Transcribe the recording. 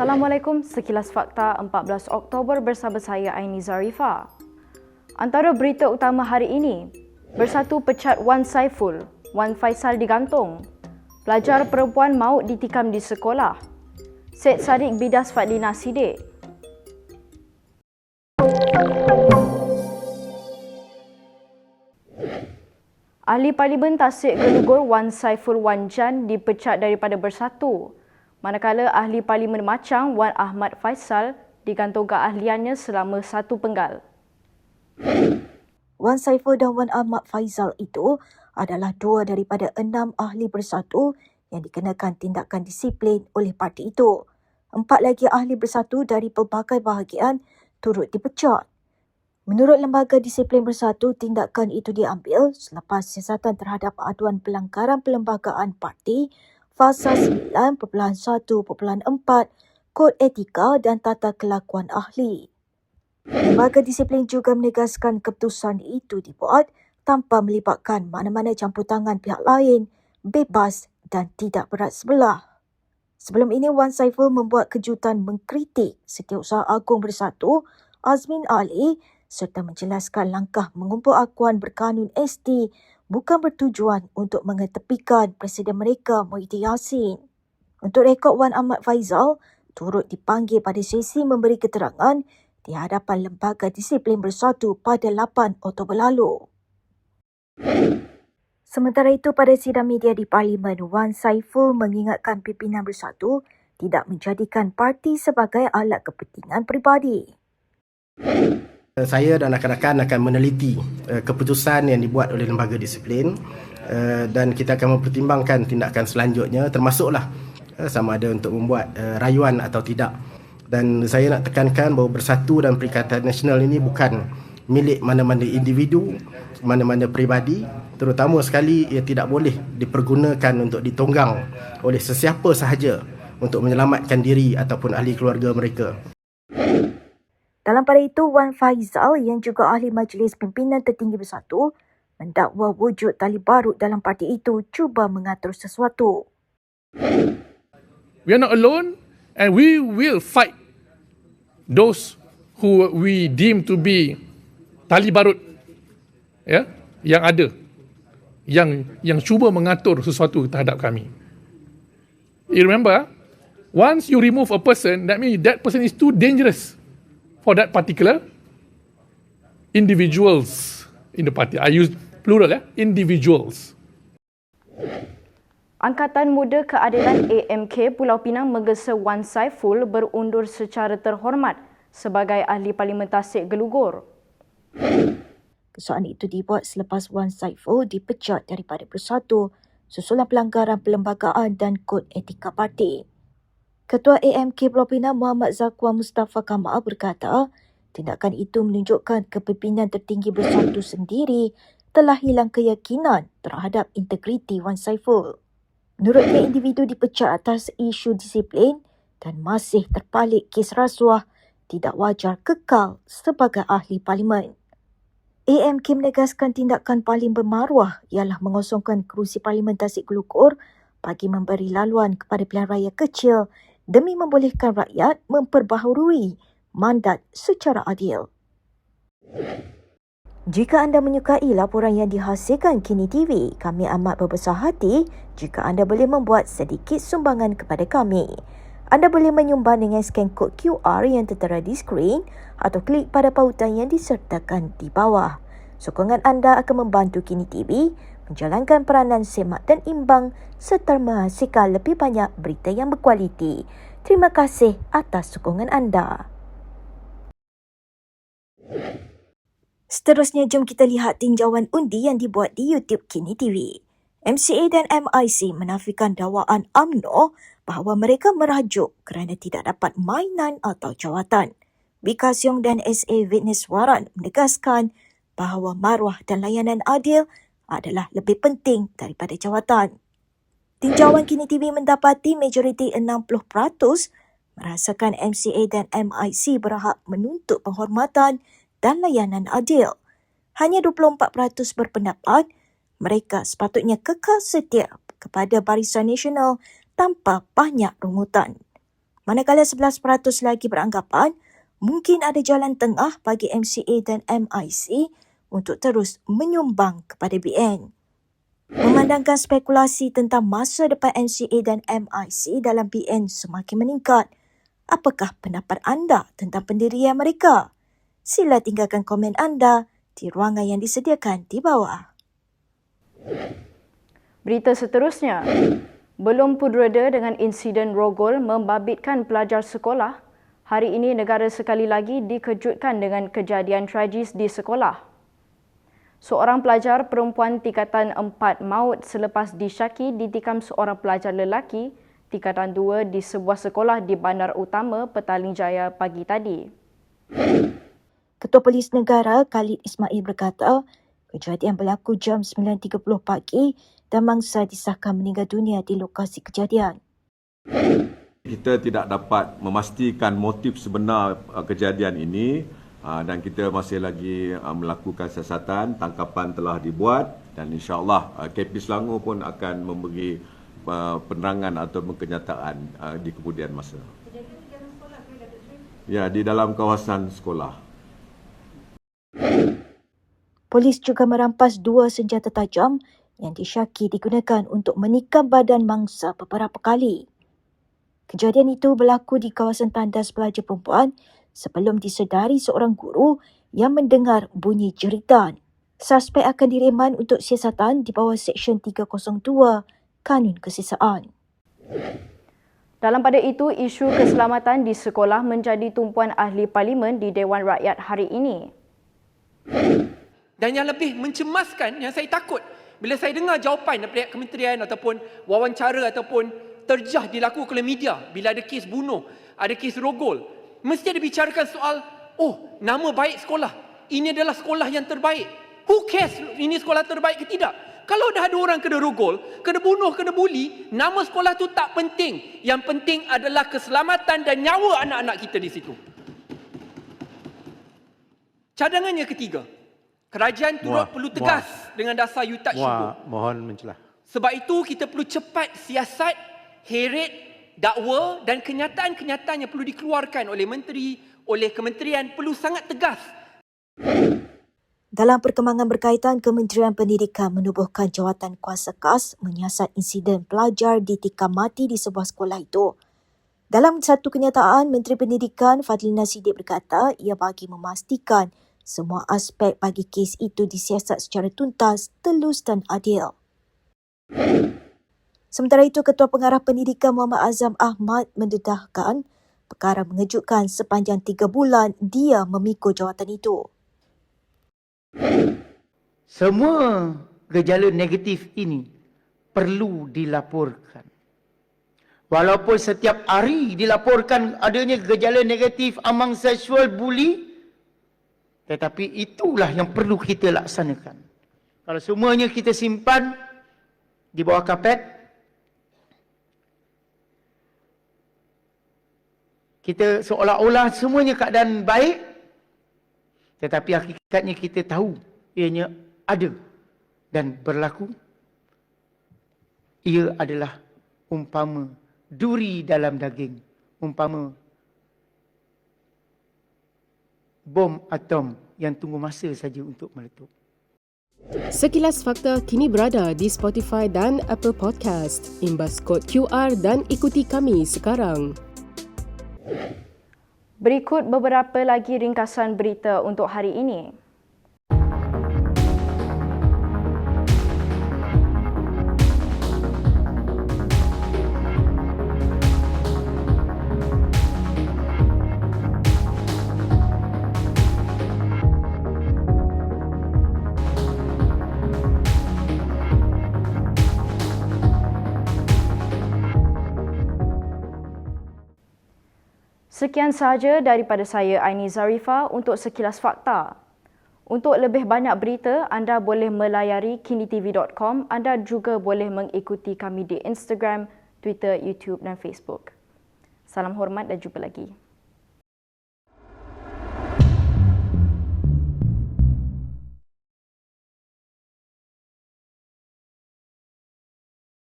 Assalamualaikum, sekilas fakta 14 Oktober bersama saya Aini Zarifa. Antara berita utama hari ini, bersatu pecat Wan Saiful, Wan Faisal digantung. Pelajar perempuan maut ditikam di sekolah. Syed Saddiq bidas Fadlina Sidik. Ahli Parlimen Tasik Gelugur Wan Saiful Wan Jan dipecat daripada bersatu manakala ahli parlimen Macang Wan Ahmad Faisal digantung keahliannya selama satu penggal. Wan Saiful dan Wan Ahmad Faisal itu adalah dua daripada enam ahli bersatu yang dikenakan tindakan disiplin oleh parti itu. Empat lagi ahli bersatu dari pelbagai bahagian turut dipecat. Menurut Lembaga Disiplin Bersatu, tindakan itu diambil selepas siasatan terhadap aduan pelanggaran perlembagaan parti fasa 9.1.4 Kod Etika dan Tata Kelakuan Ahli. Lembaga disiplin juga menegaskan keputusan itu dibuat tanpa melibatkan mana-mana campur tangan pihak lain, bebas dan tidak berat sebelah. Sebelum ini, Wan Saiful membuat kejutan mengkritik Setiausaha Agung Bersatu, Azmin Ali serta menjelaskan langkah mengumpul akuan berkanun ST bukan bertujuan untuk mengetepikan Presiden mereka Muhyiddin Yassin. Untuk rekod Wan Ahmad Faizal, turut dipanggil pada sesi memberi keterangan di hadapan Lembaga Disiplin Bersatu pada 8 Oktober lalu. Sementara itu, pada sidang media di Parlimen, Wan Saiful mengingatkan pimpinan bersatu tidak menjadikan parti sebagai alat kepentingan peribadi. Eh, saya dan rakan-rakan akan meneliti uh, keputusan yang dibuat oleh lembaga disiplin uh, dan kita akan mempertimbangkan tindakan selanjutnya termasuklah uh, sama ada untuk membuat uh, rayuan atau tidak. Dan saya nak tekankan bahawa bersatu dan perikatan nasional ini bukan milik mana-mana individu mana-mana peribadi terutama sekali ia tidak boleh dipergunakan untuk ditonggang oleh sesiapa sahaja untuk menyelamatkan diri ataupun ahli keluarga mereka dalam pada itu, Wan Faizal yang juga ahli majlis pimpinan tertinggi bersatu mendakwa wujud tali barut dalam parti itu cuba mengatur sesuatu. We are not alone and we will fight those who we deem to be tali barut ya yang ada yang yang cuba mengatur sesuatu terhadap kami. You remember, once you remove a person, that means that person is too dangerous for that particular individuals in the party. I use plural, eh? individuals. Angkatan Muda Keadilan AMK Pulau Pinang menggesa Wan Saiful berundur secara terhormat sebagai ahli parlimen Tasik Gelugur. Kesoalan itu dibuat selepas Wan Saiful dipecat daripada Bersatu susulan pelanggaran perlembagaan dan kod etika parti. Ketua AMK Pulau Pinang Muhammad Zakwan Mustafa Kamal berkata, tindakan itu menunjukkan kepimpinan tertinggi bersatu sendiri telah hilang keyakinan terhadap integriti Wan Saiful. Menurutnya, individu dipecat atas isu disiplin dan masih terpalik kes rasuah tidak wajar kekal sebagai ahli parlimen. AMK menegaskan tindakan paling bermaruah ialah mengosongkan kerusi parlimen Tasik Gelukur bagi memberi laluan kepada pilihan raya kecil demi membolehkan rakyat memperbaharui mandat secara adil. Jika anda menyukai laporan yang dihasilkan Kini TV, kami amat berbesar hati jika anda boleh membuat sedikit sumbangan kepada kami. Anda boleh menyumbang dengan scan kod QR yang tertera di skrin atau klik pada pautan yang disertakan di bawah. Sokongan anda akan membantu Kini TV menjalankan peranan semak dan imbang serta menghasilkan lebih banyak berita yang berkualiti. Terima kasih atas sokongan anda. Seterusnya, jom kita lihat tinjauan undi yang dibuat di YouTube Kini TV. MCA dan MIC menafikan dakwaan AMNO bahawa mereka merajuk kerana tidak dapat mainan atau jawatan. Bika Siong dan SA Witness Waran menegaskan bahawa maruah dan layanan adil adalah lebih penting daripada jawatan. Tinjauan Kini TV mendapati majoriti 60% merasakan MCA dan MIC berhak menuntut penghormatan dan layanan adil. Hanya 24% berpendapat mereka sepatutnya kekal setia kepada Barisan Nasional tanpa banyak rungutan. Manakala 11% lagi beranggapan mungkin ada jalan tengah bagi MCA dan MIC untuk terus menyumbang kepada BN. Memandangkan spekulasi tentang masa depan MCA dan MIC dalam BN semakin meningkat, apakah pendapat anda tentang pendirian mereka? Sila tinggalkan komen anda di ruangan yang disediakan di bawah. Berita seterusnya, belum pun reda dengan insiden rogol membabitkan pelajar sekolah, hari ini negara sekali lagi dikejutkan dengan kejadian tragis di sekolah. Seorang pelajar perempuan tingkatan 4 maut selepas disyaki ditikam seorang pelajar lelaki tingkatan 2 di sebuah sekolah di Bandar Utama Petaling Jaya pagi tadi. Ketua Polis Negara Khalid Ismail berkata, kejadian berlaku jam 9.30 pagi dan mangsa disahkan meninggal dunia di lokasi kejadian. Kita tidak dapat memastikan motif sebenar uh, kejadian ini Ah, dan kita masih lagi ah, melakukan siasatan, tangkapan telah dibuat dan insyaAllah ah, KP Selangor pun akan memberi penerangan atau kenyataan di kemudian masa. Ya, di dalam kawasan sekolah. Polis juga merampas dua senjata tajam yang disyaki digunakan untuk menikam badan mangsa beberapa kali. Kejadian itu berlaku di kawasan tandas pelajar perempuan sebelum disedari seorang guru yang mendengar bunyi jeritan. Suspek akan direman untuk siasatan di bawah Seksyen 302 Kanun Kesisaan. Dalam pada itu, isu keselamatan di sekolah menjadi tumpuan ahli parlimen di Dewan Rakyat hari ini. Dan yang lebih mencemaskan, yang saya takut bila saya dengar jawapan daripada kementerian ataupun wawancara ataupun terjah dilakukan oleh media bila ada kes bunuh, ada kes rogol, mesti ada bicarakan soal, oh, nama baik sekolah. Ini adalah sekolah yang terbaik. Who cares ini sekolah terbaik ke tidak? Kalau dah ada orang kena rogol, kena bunuh, kena buli, nama sekolah tu tak penting. Yang penting adalah keselamatan dan nyawa anak-anak kita di situ. Cadangannya ketiga. Kerajaan turut perlu tegas muah, dengan dasar you touch muah, Mohon mencelah. Sebab itu kita perlu cepat siasat, heret dakwa dan kenyataan-kenyataan yang perlu dikeluarkan oleh menteri, oleh kementerian perlu sangat tegas. Dalam perkembangan berkaitan, Kementerian Pendidikan menubuhkan jawatan kuasa khas menyiasat insiden pelajar ditikam mati di sebuah sekolah itu. Dalam satu kenyataan, Menteri Pendidikan Fadlina Sidik berkata ia bagi memastikan semua aspek bagi kes itu disiasat secara tuntas, telus dan adil. Sementara itu, Ketua Pengarah Pendidikan Muhammad Azam Ahmad mendedahkan perkara mengejutkan sepanjang tiga bulan dia memikul jawatan itu. Semua gejala negatif ini perlu dilaporkan. Walaupun setiap hari dilaporkan adanya gejala negatif among seksual bully, tetapi itulah yang perlu kita laksanakan. Kalau semuanya kita simpan di bawah kapet, kita seolah-olah semuanya keadaan baik tetapi hakikatnya kita tahu ianya ada dan berlaku ia adalah umpama duri dalam daging umpama bom atom yang tunggu masa saja untuk meletup Sekilas Fakta kini berada di Spotify dan Apple Podcast. Imbas kod QR dan ikuti kami sekarang. Berikut beberapa lagi ringkasan berita untuk hari ini. Sekian sahaja daripada saya Aini Zarifa untuk sekilas fakta. Untuk lebih banyak berita, anda boleh melayari kinitv.com. Anda juga boleh mengikuti kami di Instagram, Twitter, YouTube dan Facebook. Salam hormat dan jumpa lagi.